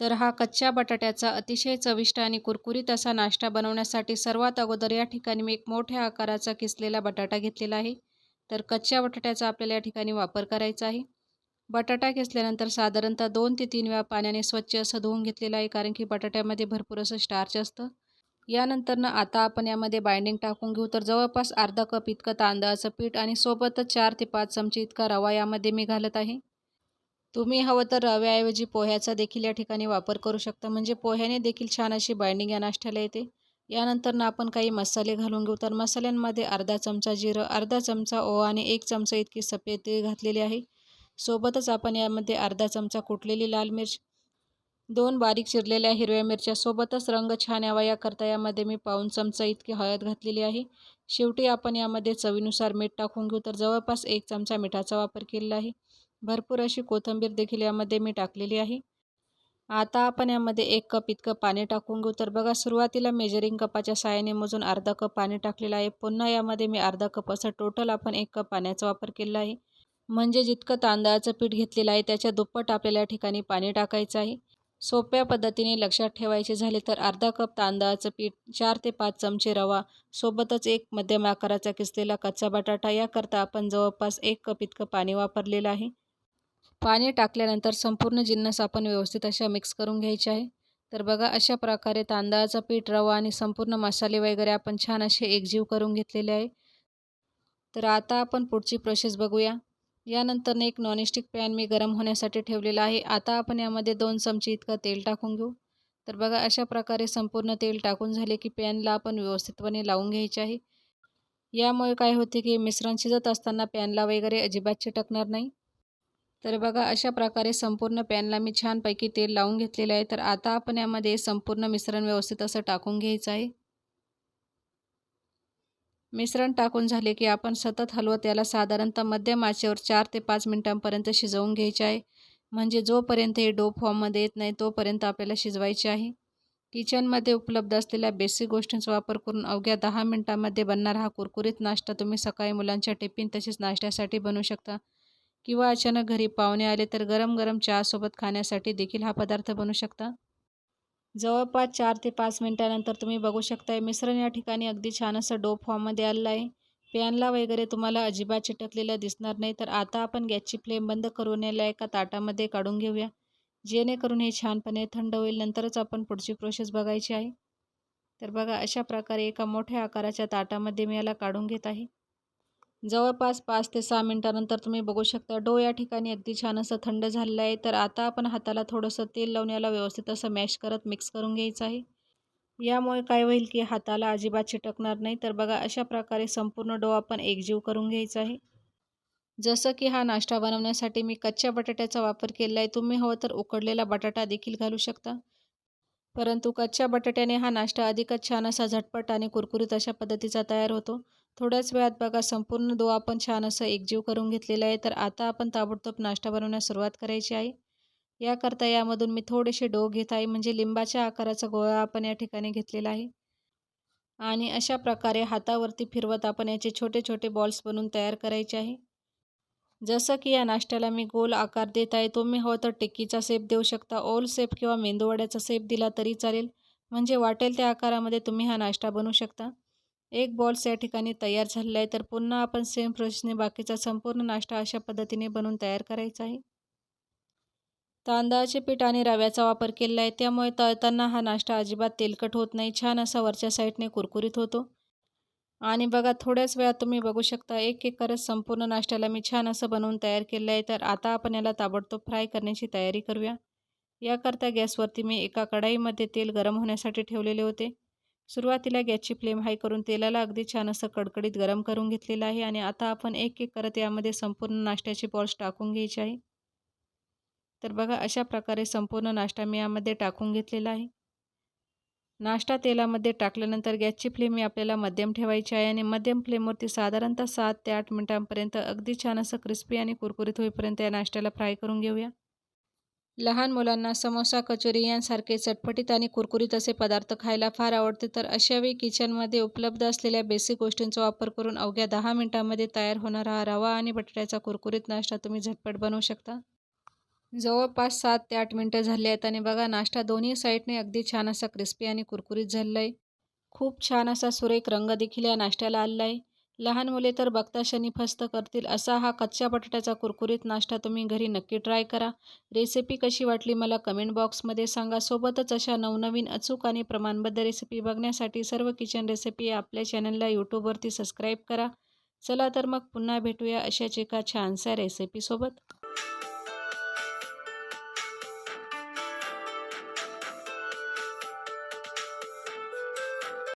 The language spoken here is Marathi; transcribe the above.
तर हा कच्च्या बटाट्याचा अतिशय चविष्ट आणि कुरकुरीत असा नाश्ता बनवण्यासाठी सर्वात अगोदर या ठिकाणी मी एक मोठ्या आकाराचा किसलेला बटाटा घेतलेला आहे. तर कच्च्या बटाट्याचा आपल्याला या ठिकाणी वापर करायचा आहे. बटाटा किसल्यानंतर साधारणतः दोन ते तीन वेळा पाण्याने स्वच्छ असं धुवून घेतलेलं आहे कारण की बटाट्यामध्ये भरपूर असं स्टार्च असतं. यानंतरनं आता आपण यामध्ये बाइंडिंग टाकून घेऊ. तर जवळपास अर्धा कप इतकं तांदळाचं पीठ आणि सोबतच चार ते पाच चमचे इतका रवा यामध्ये मी घालत आहे. तुम्ही हवं तर रव्याऐवजी पोह्याचा देखील या ठिकाणी वापर करू शकता. म्हणजे पोह्याने देखील छान अशी बाइंडिंग या नाश्त्याला येते. यानंतर ना आपण काही मसाले घालून घेऊ. तर मसाल्यांमध्ये अर्धा चमचा जिरं अर्धा चमचा ओवा आणि एक चमचा इतकी सफेद तीळ घातलेली आहे. सोबतच आपण यामध्ये अर्धा चमचा कुटलेली लाल मिर्च दोन बारीक चिरलेल्या हिरव्या मिरच्या सोबतच रंग छान यावा याकरता यामध्ये मी पाऊन चमचा इतकी हळद घातलेली आहे. शेवटी आपण यामध्ये चवीनुसार मीठ टाकून घेऊ. तर जवळपास एक चमचा मिठाचा वापर केलेला आहे. भरपूर अशी कोथिंबीर देखील यामध्ये मी टाकलेली आहे. आता आपण यामध्ये एक कप इतकं पाणी टाकून घेऊ. तर बघा सुरुवातीला मेजरिंग कपाच्या साहाय्याने मोजून अर्धा कप पाणी टाकलेलं आहे. पुन्हा यामध्ये मी अर्धा कप असं टोटल आपण एक कप पाण्याचा वापर केला आहे. म्हणजे जितकं तांदळाचं पीठ घेतलेलं आहे त्याच्या दुप्पट आपल्याला या ठिकाणी पाणी टाकायचं आहे. सोप्या पद्धतीने लक्षात ठेवायचे झाले तर अर्धा कप तांदळाचं पीठ चार ते पाच चमचे रवा सोबतच एक मध्यम आकाराचा किसलेला कच्चा बटाटा याकरता आपण जवळपास एक कप इतकं पाणी वापरलेलं आहे. पाणी टाकल्यानंतर संपूर्ण जिन्नस आपण व्यवस्थित अशा मिक्स करून घ्यायचे आहे. तर बघा अशा प्रकारे तांदळाचं पीठ रवा आणि संपूर्ण मसाले वगैरे आपण छान असे एकजीव करून घेतलेले आहे. तर आता आपण पुढची प्रोसेस बघूया. यानंतर एक नॉनस्टिक पॅन मी गरम होण्यासाठी ठेवलेला आहे. आता आपण यामध्ये दोन चमचे इतकं तेल टाकून घेऊ. तर बघा अशा प्रकारे संपूर्ण तेल टाकून झाले की पॅनला आपण व्यवस्थितपणे लावून घ्यायचे आहे. यामुळे काय होते की मिश्रण शिजत असताना पॅनला वगैरे अजिबात चिटकणार नाही. तर बघा अशा प्रकारे संपूर्ण पॅनला मी छानपैकी तेल लावून घेतलेलं आहे. तर आता आपण यामध्ये संपूर्ण मिश्रण व्यवस्थित असं टाकून घ्यायचं आहे. मिश्रण टाकून झाले की आपण सतत हलवत याला साधारणतः मध्यम आचेवर चार ते पाच मिनटांपर्यंत शिजवून घ्यायचे आहे. म्हणजे जोपर्यंत हे डो फॉर्ममध्ये येत नाही तोपर्यंत आपल्याला शिजवायचे आहे. किचनमध्ये उपलब्ध असलेल्या बेसिक गोष्टींचा वापर करून अवघ्या दहा मिनटामध्ये बनणारा हा कुरकुरीत नाश्ता तुम्ही सकाळी मुलांच्या टिफिन तसेच नाश्त्यासाठी बनवू शकता. किंवा अचानक घरी पाहुणे आले तर गरम गरम चहासोबत खाण्यासाठी देखील हा पदार्थ बनू शकता? जवळपास चार ते पाच मिनटानंतर तुम्ही बघू शकताय मिश्रण या ठिकाणी अगदी छान असं डो फॉर्ममध्ये आलेलं आहे. पॅनला वगैरे तुम्हाला अजिबात चिटकलेलं दिसणार नाही तर आता आपण गॅसची फ्लेम बंद करून याला एका ताटामध्ये काढून घेऊया. जेणेकरून हे छानपणे थंड होईल नंतरच आपण पुढची प्रोसेस बघायची आहे. तर बघा अशा प्रकारे एका मोठ्या आकाराच्या ताटामध्ये मी याला काढून घेत आहे. जवळपास पाच ते सहा मिनटानंतर तुम्ही बघू शकता डो या ठिकाणी अगदी छान असं थंड झालेलं आहे. तर आता आपण हाताला थोडंसं तेल लावून याला व्यवस्थित असं मॅश करत मिक्स करून घ्यायचं आहे. यामुळे काय होईल की हाताला अजिबात चिटकणार नाही. तर बघा अशा प्रकारे संपूर्ण डो आपण एकजीव करून घ्यायचा आहे. जसं की हा नाश्ता बनवण्यासाठी मी कच्च्या बटाट्याचा वापर केला आहे. तुम्ही हवं तर उकडलेला बटाटा देखील घालू शकता. परंतु कच्च्या बटाट्याने हा नाश्ता अधिकच छान असा झटपट आणि कुरकुरीत अशा पद्धतीचा तयार होतो. थोड्याच वेळात बघा संपूर्ण दो आपण छान असं एकजीव करून घेतलेला आहे. तर आता आपण ताबडतोब नाश्ता बनवण्यास सुरुवात करायची आहे. याकरता यामधून मी थोडेसे डो घेत आहे म्हणजे लिंबाच्या आकाराचा गोळा आपण या ठिकाणी घेतलेला आहे. आणि अशा प्रकारे हातावरती फिरवत आपण याचे छोटे छोटे बॉल्स बनवून तयार करायचे आहे. जसं की या नाश्त्याला मी गोल आकार देत आहे तुम्ही हवं तर टिक्कीचा सेप देऊ शकता ओल सेप किंवा मेंदूवड्याचा सेप दिला तरी चालेल. म्हणजे वाटेल त्या आकारामध्ये तुम्ही हा नाश्ता बनवू शकता. एक बॉल्स या ठिकाणी तयार झालेला आहे तर पुन्हा आपण सेम प्रोसेसने बाकीचा संपूर्ण नाश्ता अशा पद्धतीने बनवून तयार करायचा आहे. तांदळाचे पीठ आणि रव्याचा वापर केलेला आहे त्यामुळे तळताना हा नाश्ता अजिबात तेलकट होत नाही छान असा वरच्या साईडने कुरकुरीत होतो. आणि बघा थोड्याच वेळात तुम्ही बघू शकता एक एक करत संपूर्ण नाश्त्याला मी छान असं बनवून तयार केलं आहे तर आता आपण याला ताबडतोब फ्राय करण्याची तयारी करूया. याकरता गॅसवरती मी एका कढाईमध्ये तेल गरम होण्यासाठी ठेवलेले होते. सुरुवातीला गॅसची फ्लेम हाय करून तेलाला अगदी छान असं कडकडीत गरम करून घेतलेलं आहे आणि आता आपण एक एक करत यामध्ये संपूर्ण नाश्त्याची बॉल्स टाकून घ्यायची आहे. तर बघा अशा प्रकारे संपूर्ण नाश्ता मी यामध्ये टाकून घेतलेला आहे. नाश्ता तेलामध्ये टाकल्यानंतर गॅसची फ्लेम ही आपल्याला मध्यम ठेवायची आहे आणि मध्यम फ्लेमवरती साधारणतः सात ते आठ मिनटांपर्यंत अगदी छान असं क्रिस्पी आणि कुरकुरीत होईपर्यंत या नाश्त्याला फ्राय करून घेऊया. लहान मुलांना समोसा कचोरी यांसारखे चटपटीत आणि कुरकुरीत असे पदार्थ खायला फार आवडते. तर अशावेळी किचनमध्ये उपलब्ध असलेल्या बेसिक गोष्टींचा वापर करून अवघ्या दहा मिनिटांमध्ये तयार होणारा हा रवा आणि बटाट्याचा कुरकुरीत नाश्ता तुम्ही झटपट बनवू शकता. जवळपास सात ते आठ मिनटं झाली आहेत आणि बघा नाश्ता दोन्ही साईडने अगदी छान असा क्रिस्पी आणि कुरकुरीत झालेला आहे खूप छान असा सुरेख रंग देखील या नाश्त्याला आलेला आहे लहान मुले तर बघता क्षणी फस्त करतील असा हा कच्च्या बटाट्याचा कुरकुरीत नाश्ता तुम्ही घरी नक्की ट्राय करा. रेसिपी कशी वाटली मला कमेंट बॉक्समध्ये सांगा. सोबतच अशा नवनवीन अचूक आणि प्रमाणबद्ध रेसिपी बघण्यासाठी सर्व किचन रेसिपी आपल्या चॅनलला यूट्यूबवरती सबस्क्राईब करा. चला तर मग पुन्हा भेटूया अशाच एका छानशा रेसिपीसोबत.